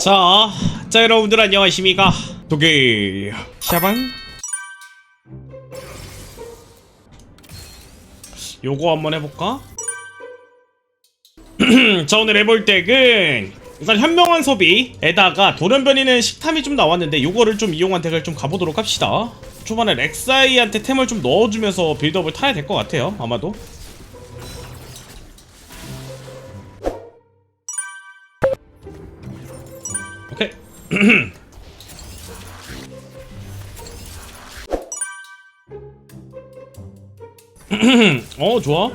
자, 자 여러분들 안녕하십니까? 도개 샤방 요거 한번 해볼까? 자 오늘 해볼 덱은 일단 현명한 소비에다가 돌연변이는 식탐이 좀 나왔는데 요거를 좀 이용한 덱을 좀 가보도록 합시다 초반에 렉사이한테 템을 좀 넣어주면서 빌드업을 타야 될 것 같아요 아마도 어 좋아.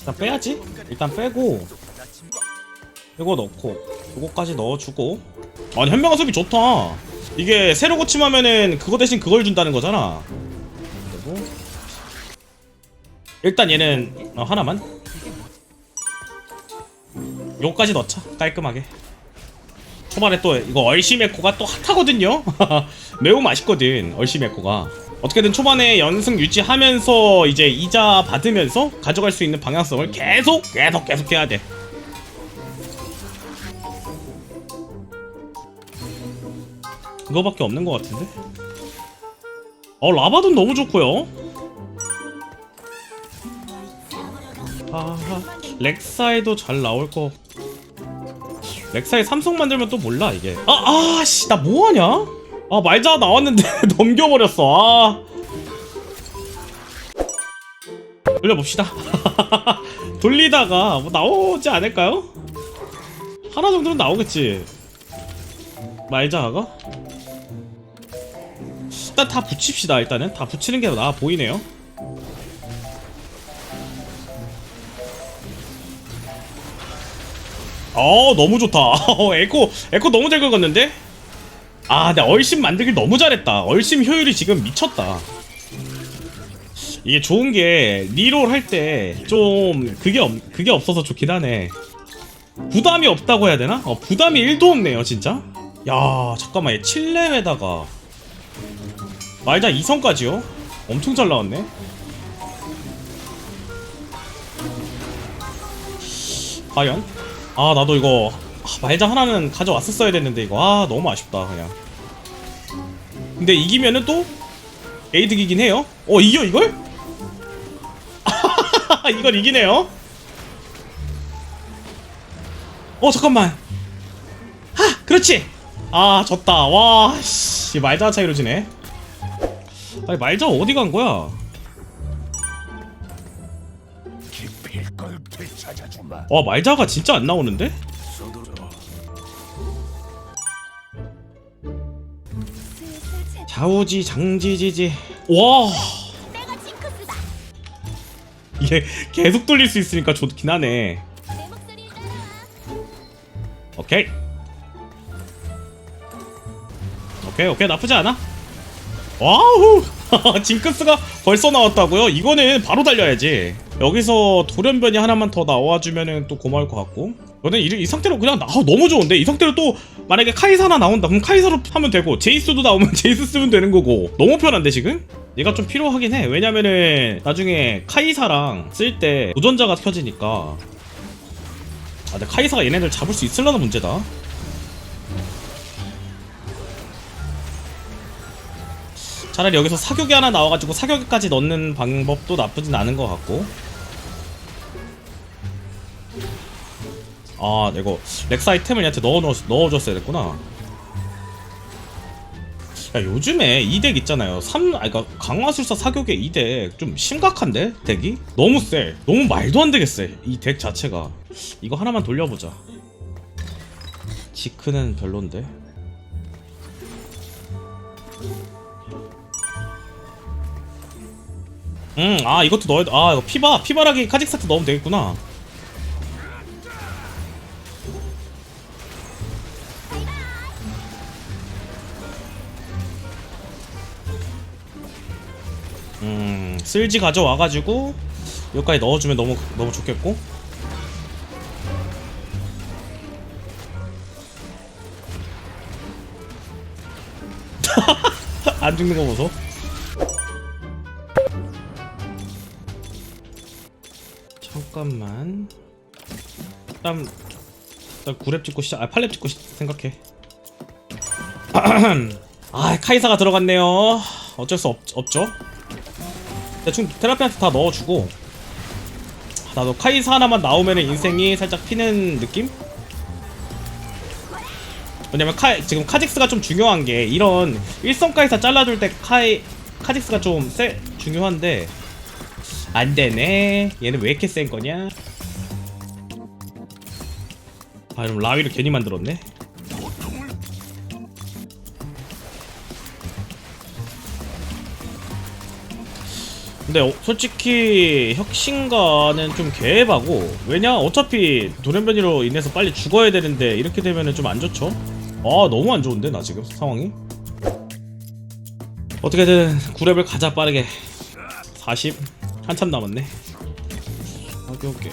일단 빼야지. 일단 빼고 이거 넣고 이거까지 넣어주고. 아니 현명한 소비 좋다. 이게 새로 고침하면은 그거 대신 그걸 준다는 거잖아. 일단 얘는 어, 하나만 요거까지 넣자 깔끔하게. 초반에 또 이거 얼씨메코가 또 핫하거든요? 매우 맛있거든 얼씨메코가. 어떻게든 초반에 연승 유지하면서 이제 이자 받으면서 가져갈 수 있는 방향성을 계속 계속 계속 해야 돼. 이거밖에 없는 것 같은데? 어 라바돈 너무 좋고요. 아 렉사에도 잘 나올 거 렉사에 삼성 만들면 또 몰라 이게. 아 아씨 나 뭐하냐? 아 말자 나왔는데 넘겨버렸어. 아. 돌려봅시다. 돌리다가 뭐 나오지 않을까요? 하나 정도는 나오겠지. 말자가 일단 다 붙입시다 일단은. 다 붙이는 게 나아 보이네요 어 너무 좋다. 어, 에코 에코 너무 잘 긁었는데? 아 근데 얼심 만들길 너무 잘했다. 얼심 효율이 지금 미쳤다. 이게 좋은 게 리롤 할 때 좀 그게 없 그게 없어서 좋긴 하네. 부담이 없다고 해야 되나? 어 부담이 1도 없네요 진짜? 야 잠깐만 얘 7렘에다가. 말자 2성까지요? 엄청 잘 나왔네. 과연? 아 나도 이거 아, 말자 하나는 가져왔었어야 됐는데 이거. 아 너무 아쉽다 그냥. 근데 이기면은 또 에이득이긴 해요? 어 이겨 이걸? 이걸 이기네요? 어 잠깐만. 하 그렇지! 아 졌다. 와씨 말자 차이로 지네. 아니 말자 어디 간 거야 와 말자가 진짜 안 나오는데? 좌우지 장지지지 와. 이게 계속 돌릴 수 있으니까 좋긴 하네. 오케이 오케이 오케이 나쁘지 않아 와우 징크스가 벌써 나왔다고요? 이거는 바로 달려야지 여기서 돌연변이 하나만 더 나와주면은 또 고마울 것 같고. 저는 이, 이 상태로 그냥 나, 아, 너무 좋은데? 이 상태로 또 만약에 카이사 하나 나온다. 그럼 카이사로 하면 되고 제이스도 나오면 제이스 쓰면 되는 거고. 너무 편한데 지금? 얘가 좀 필요하긴 해. 왜냐면은 나중에 카이사랑 쓸 때 도전자가 켜지니까. 아 근데 카이사가 얘네들 잡을 수 있을라나 문제다. 차라리 여기서 사격이 하나 나와가지고 사격까지 넣는 방법도 나쁘진 않은 것 같고 아 이거 렉사 아이템을 얘한테 넣어 넣어줬어야 됐구나. 야 요즘에 이 덱 있잖아요. 3 아니 그니까 강화술사 사격의 이 덱 좀 심각한데? 덱이? 너무 세 너무 말도 안 되게 세이 덱 자체가. 이거 하나만 돌려보자. 지크는 별론데? 음, 아 이것도 넣어야 돼. 아 이거 피바 피바라기 카직사트 넣으면 되겠구나. 쓸지 가져와가지고 여기까지 넣어주면 너무 너무 좋겠고. 안 죽는 거 보소. 잠깐만 일단 일단 9렙 찍고 시작 아 8렙 찍고 시, 생각해 아 카이사가 들어갔네요 어쩔 수 없, 없죠 대충 테라피한테 다 넣어주고 나도 카이사 하나만 나오면 인생이 살짝 피는 느낌? 왜냐면 카 지금 카직스가 좀 중요한 게 이런 일성 카이사 잘라줄 때 카이 카직스가 좀 세, 중요한데 안 되네. 얘는 왜 이렇게 센 거냐? 아 그럼 라위를 괜히 만들었네 근데 어, 솔직히 혁신가는 좀 개해바고 왜냐 어차피 돌연변이로 인해서 빨리 죽어야 되는데 이렇게 되면은 좀 안 좋죠? 아 너무 안 좋은데 나 지금 상황이? 어떻게든 9렙을 가자 빠르게. 40 한참 남았네. 오케이 오케이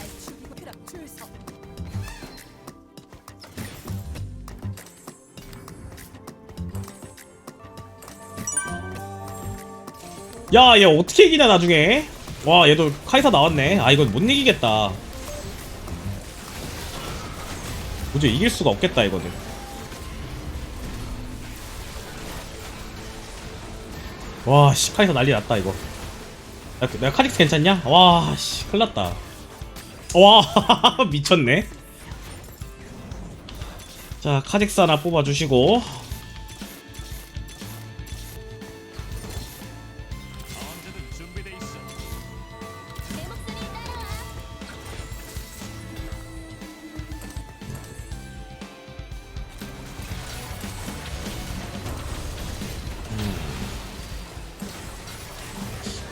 야, 얘 어떻게 이기냐 나중에? 와, 얘도 카이사 나왔네. 아, 이건 못 이기겠다. 도저히 이길 수가 없겠다 이거는. 와, 씨, 카이사 난리 났다 이거. 야, 그- 내가 카직스 괜찮냐? 와, 씨, 큰일 났다. 와, 미쳤네. 자, 카직스 하나 뽑아주시고.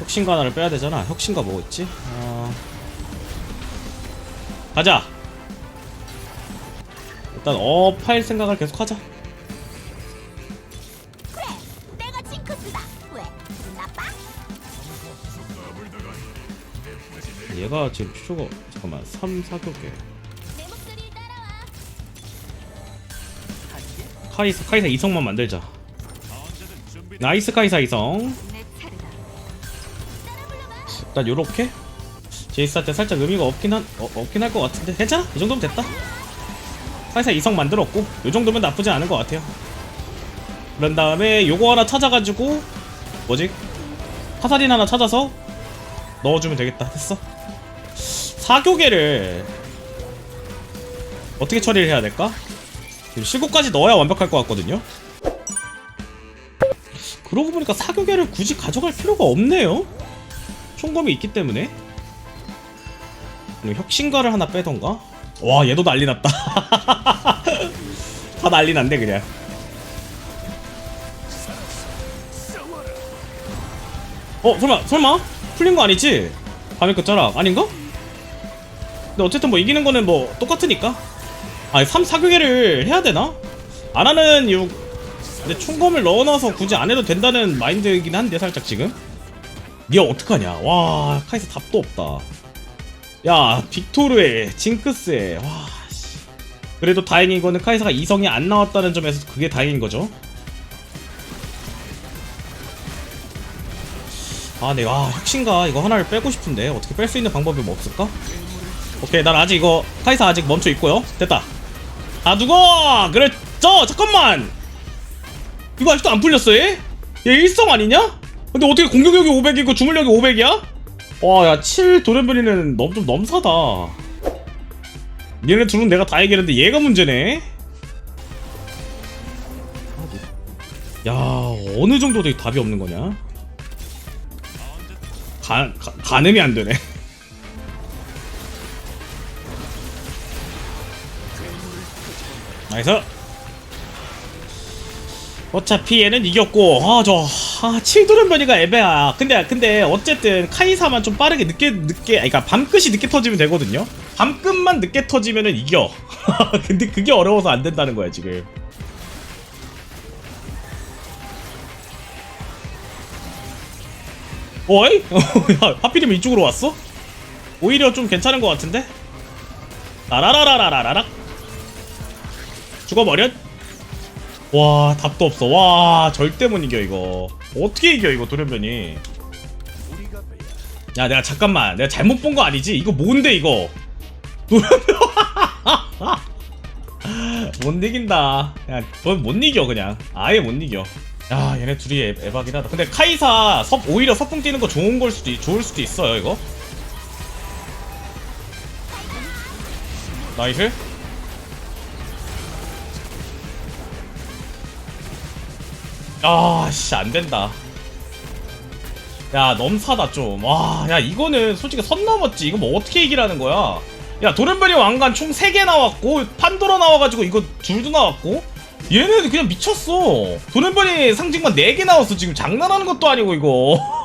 혁신가 하나를 빼야 되잖아. 혁신가 뭐 있지? 어... 가자. 일단 업할 생각을 계속 하자. 그래, 내가 징크스다. 왜? 기분 나빠? 얘가 지금 표가 잠깐만 3, 4교계 내 목소리 따라와. 카이사 카이사 이성만 만들자. 나이스 카이사 이성. 일단 요렇게 제이스한테 살짝 의미가 없긴 한 어, 없긴 할 것 같은데 괜찮아 이 정도면 됐다. 카이사 이성 만들었고 요 정도면 나쁘지 않은 것 같아요. 그런 다음에 요거 하나 찾아가지고 뭐지 화살인 하나 찾아서 넣어주면 되겠다. 됐어. 사교계를 어떻게 처리를 해야 될까? 실고까지 넣어야 완벽할 것 같거든요. 그러고 보니까 사교계를 굳이 가져갈 필요가 없네요. 총검이 있기 때문에. 혁신가를 하나 빼던가? 와 얘도 난리 났다. 다 난리 났네 그냥. 어 설마 설마? 풀린 거 아니지? 밤의 끝자락 아닌가? 근데 어쨌든 뭐 이기는 거는 뭐 똑같으니까. 아니 3, 4교계를 해야 되나? 안 하는 이유 근데 총검을 넣어놔서 굳이 안 해도 된다는 마인드이긴 한데 살짝 지금 니 어떡하냐 와 카이사 답도 없다 야 빅토르에 징크스에 와 씨. 그래도 다행인 거는 카이사가 이성이 안 나왔다는 점에서 그게 다행인 거죠 아 내가 아, 혁신가 이거 하나를 빼고 싶은데 어떻게 뺄 수 있는 방법이 뭐 없을까? 오케이 난 아직 이거 카이사 아직 멈춰 있고요 됐다 아 누가 그랬죠 잠깐만 이거 아직도 안 풀렸어 얘? 얘 일성 아니냐? 근데 어떻게 공격력이 500이고 주물력이 500이야? 와, 야, 7 돌연변이는 너무 좀 넘사다. 얘네 둘은 내가 다 이기는데 얘가 문제네. 야, 어느 정도 되 답이 없는 거냐? 가, 가, 가늠이 안 되네. 나이스. 어차피 얘는 이겼고 아 저 아, 7도련변이가 애매야 근데 근데 어쨌든 카이사만 좀 빠르게 늦게 늦게 아니, 그러니까 밤끝이 늦게 터지면 되거든요 밤끝만 늦게 터지면은 이겨 근데 그게 어려워서 안 된다는 거야 지금 어이? 야, 하필이면 이쪽으로 왔어? 오히려 좀 괜찮은 것 같은데? 라라라라라라락 죽어버렸? 와 답도 없어 와 절대 못 이겨 이거 어떻게 이겨 이거 돌연변이 야 내가 잠깐만 내가 잘못 본 거 아니지 이거 뭔데 이거 돌연변 못 이긴다. 야, 넌못 이겨 그냥. 아예 못 이겨. 야, 얘네 둘이 애, 에바긴 하다. 근데 카이사 섭 오히려 서풍 뛰는 거 좋은 걸 수도 있- 좋을 수도 있어요 이거. 나이스. 아, 씨, 안 된다. 야, 넘사다, 좀. 와, 야, 이거는 솔직히 선 넘었지. 이거 뭐 어떻게 이기라는 거야? 야, 도련변이 왕관 총 3개 나왔고, 판도라 나와가지고 이거 둘도 나왔고, 얘는 그냥 미쳤어. 도련변이 상징만 4개 나왔어. 지금 장난하는 것도 아니고, 이거.